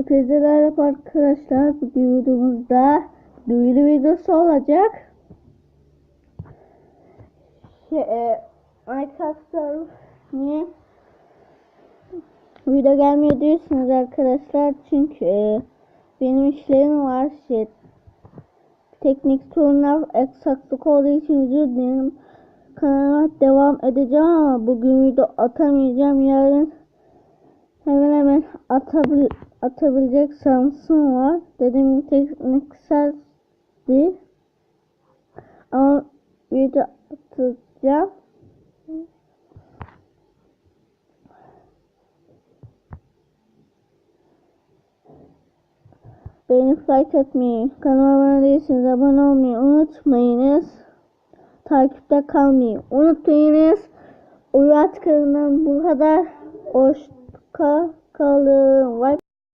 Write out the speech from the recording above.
Hepinize merhaba arkadaşlar. Bugün videomuzda duyuru videosu olacak. Şey, e, arkadaşlar niye video gelmiyor diyorsunuz arkadaşlar. Çünkü e, benim işlerim var. Şey, teknik sorunlar eksaklık olduğu için özür dilerim. Kanalıma devam edeceğim ama bugün video atamayacağım. Yarın hemen hemen atabil atabilecek şansım var. Dedim teknik sertti. Ama video atacağım. Beni like etmeyi, kanalıma abone değilseniz abone olmayı unutmayınız. Takipte kalmayı unutmayınız. Uyat kanalından bu kadar. Hoşça kalın. Bye